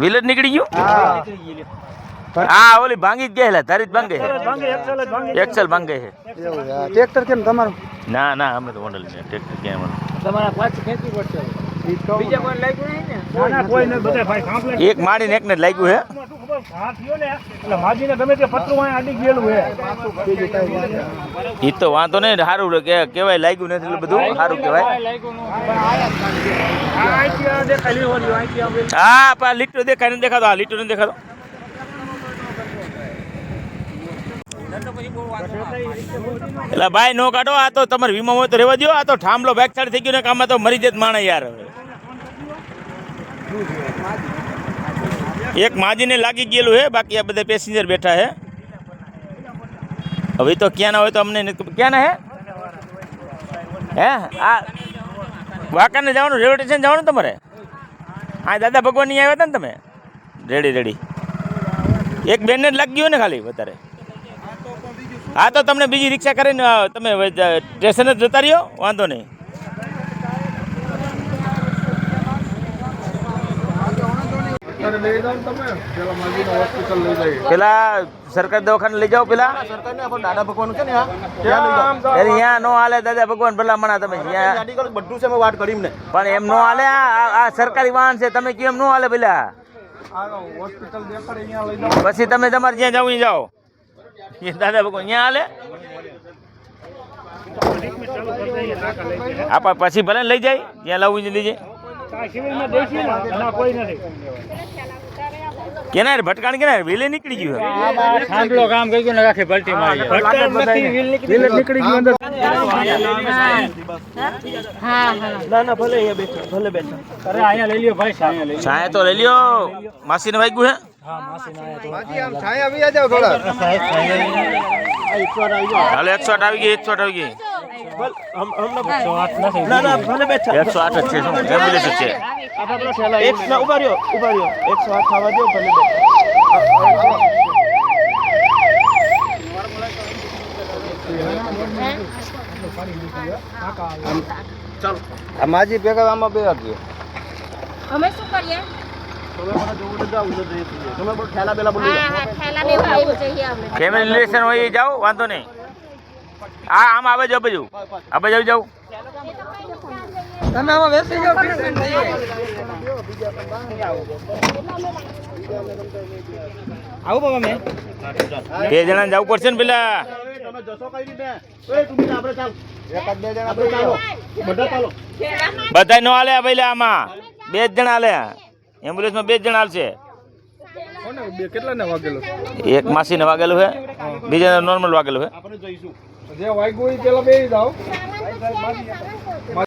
Wheel જ નીકળી ગયું? હા. હા ઓલી ભાંગી જ ગયેલા તારી જ ભાંગે છે. એક્સેલ જ ભાંગે છે. ટ્રેક્ટર કેમ તમારું? ના ના અમે તો મોડલ ને ટ્રેક્ટર કેમ તમારા પાછી ખેંચવી પડશે. બીજા કોઈ લાગ્યું નહીં ને? ના ના કોઈ નહીં બધા ભાઈ એક માડીને એકને જ લાગ્યું હે. એ તો વાંધો નહીં સારું કે કહેવાય, લાગ્યું નથી એટલે બધું સારું આપણે હા, પા, લીટો દેખાય ને દેખાતો, હા, લીટો ને દેખાતો. એટલે ભાઈ, નો કાઢો, આ તો તમારે વીમા હોય તો રહેવા દો આ તો ઠામલો બેક સાઈડ થઈ ગયો ને કામમાં તો મરી જત માણે યાર એક માજીને લાગી ગયેલું હે, બાકી આ બધા પેસેન્જર બેઠા હે. હવે તો ક્યાંના હોય તો અમને ક્યાંના હે? હે? આ વાંકાને જવાનું, રેલવે સ્ટેશન જવાનું તમારે? હા, દાદા ભગવાન અહીંયા આવ્યા હતા ને તમે? Ready ready. એક બેનને જ લાગી ગયું ને ખાલી વધારે. હા, તો તમને બીજી રિક્ષા કરીને તમે સ્ટેશન જ જતા રહ્યો, વાંધો નહીં. પેલા સરકારી દવાખાને લઈ જાઓ પેલા. દાદા ભગવાન છે ને આ? ત્યાં નો હાલે દાદા ભગવાન ભલા મણા તમે. બધું છે વાત કરી ને. પણ એમ નો હાલે આ સરકારી વાહન છે તમે કેમ નો હાલે પેલા? હોસ્પિટલ દેખાડે અહીંયા લઈ જાઓ. પછી તમે તમારે જ્યાં જાવ જાઓ. દાદા ભગવાન ત્યાં હાલે? આપણે પછી ભલે ને લઈ જાય ત્યાં લાવવું લઈ જાય. આ શિબિરમાં દેખી ને ના કોઈ નથી. કેના રે ભટકાણ કેના રે? વેલે નીકળી ગયું થાંભલો કામ કર્યું ને રાખે પલટી મારી. વિલેજ નીકળી ગયું. અંદર. ના ના ભલે અહીંયા બેઠા ભલે બેઠા. અરે અહીંયા લઈ લ્યો ભાઈ સાયા લઈ છાયા તો લઈ લ્યો. માસીને વાગ્યું હે? માજી આમ છાયા આવી જાવ થોડા હાલો ગઈ આવી ગઈ. ના ના ભલે બેઠા એકસો આઠ જ છે શું? એમ્બ્યુલન્સ જ છે. એક ના ઊભા રહ્યો ઊભા રહ્યો. એકસો આઠ થવા દો ભલે બેઠા માજી ભેગા આમાં બે વાગ્યો અમે શું કરીએ? ફેમિલી રિલેશન હોય જાઓ વાંધો નહીં. હા આમ આવે જાવ બાજુ આ બાજુ જાવ તમે આમાં બેસી જાઓ આવું બાબા મેં. બે જણા જવું પડશે ને પેલા. તમે જશો કઈ રીતે એ તું બી આપણે ચાલ એકાદ બે જણા આપણે ચાલો બધા ચાલો બધા નો હાલે ભાઈ આમાં. બે જ જણા હાલે. એમ્બ્યુલન્સમાં બે જ જણા હાલશે. એક માસી કેટલા ને વાગેલો એક માસીને વાગેલું છે. બીજા નોર્મલ વાગેલું છે. આપણે જઈશું જે વાગ્યું હોય પેલા બે જાઓ.